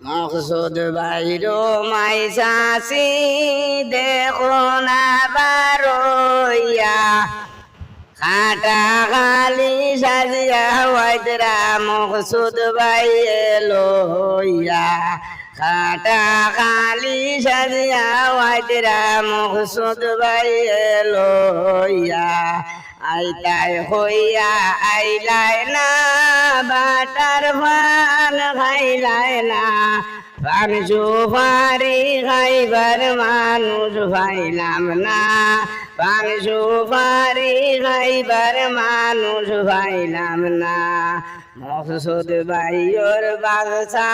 মকসুদ বাইরো মাই চাষি দেখো না বারইয়া। খাটা খালি সাজিয়া ওয়াইতরা মকসুদ বাই এলোইয়া খাটা খালি সাজিয়া ওয়াইতরা মকসুদ বাই এলোইয়া আইতাই হইয়া আইলাই না, বাটার ভান খাইলাই না। পান সুপারি খাইবার মানুষ ভাইলাম না। পান সুপারি খাইবার মানুষ ভাইলাম না। মকসুদ বাইয়র বাগসা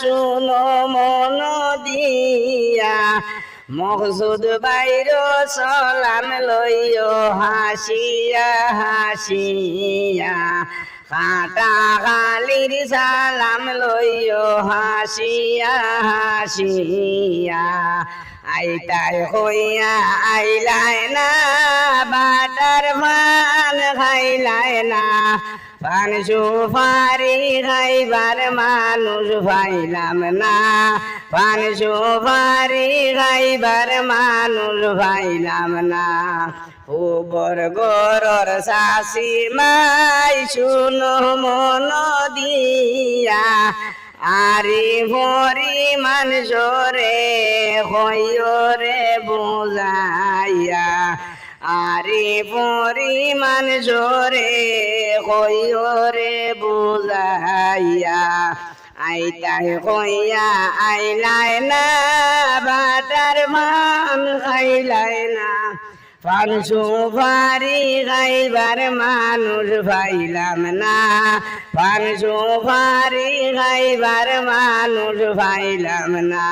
শুনো মন দিয়া। মকসুদ বাইর সলাম লইও, হাসিয়া হাসিয়া। কাটা গালির সালাম লইও, হাসিয়া হাসিয়া। আইতাই হইয়া আইলাই না, বাটার মান খাইলাই না। পান সুপারি খাইবার মানুষ ভাইলাম না। পান সুপারি খাইবার মানুষ ভাইলাম না। উপর গরর শাশি মাই শুনো মন দিয়া। আরে ভরি মানুষরে হইরে বোঝাইয়া। আরে পরিমাণ জোরে কইরে বুঝাইয়া। আইতাই কইয়া আইলাই না, বাটার মান খাইলাই না। পান সুপারি খাইবার মানুষ ভাইলাম না। পান সুপারি খাইবার মানুষ ভাইলাম না।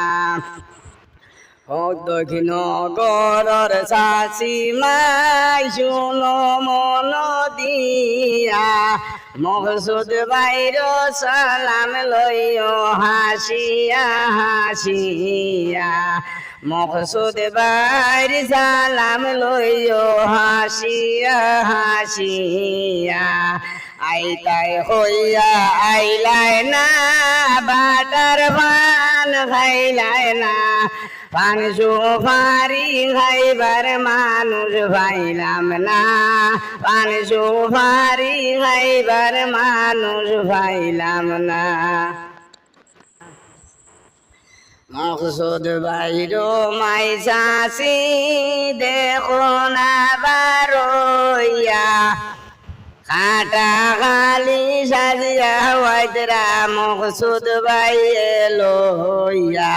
ও দক্ষিণ গরর শাশি মাই শুনো মন দিয়া। মকসুদ বাইর সালাম লইও হাসিয়া হাসিয়া। মকসুদ বাইর সালাম লইও হাসিয়া হাসিয়া। আইতাই হইয়া আইলাই না, বাটার পান খাইলাই না। পান সুপারি খাইবার মানুষ ভাইলাম না। পান সুপারি খাইবার মানুষ ভাইলাম না। মকসুদ বাইর মাই চাষি, দেখো না বারইয়া। খাটা খালি সাজিয়া ওয়াইতরা মকসুদ বাই এলোইয়া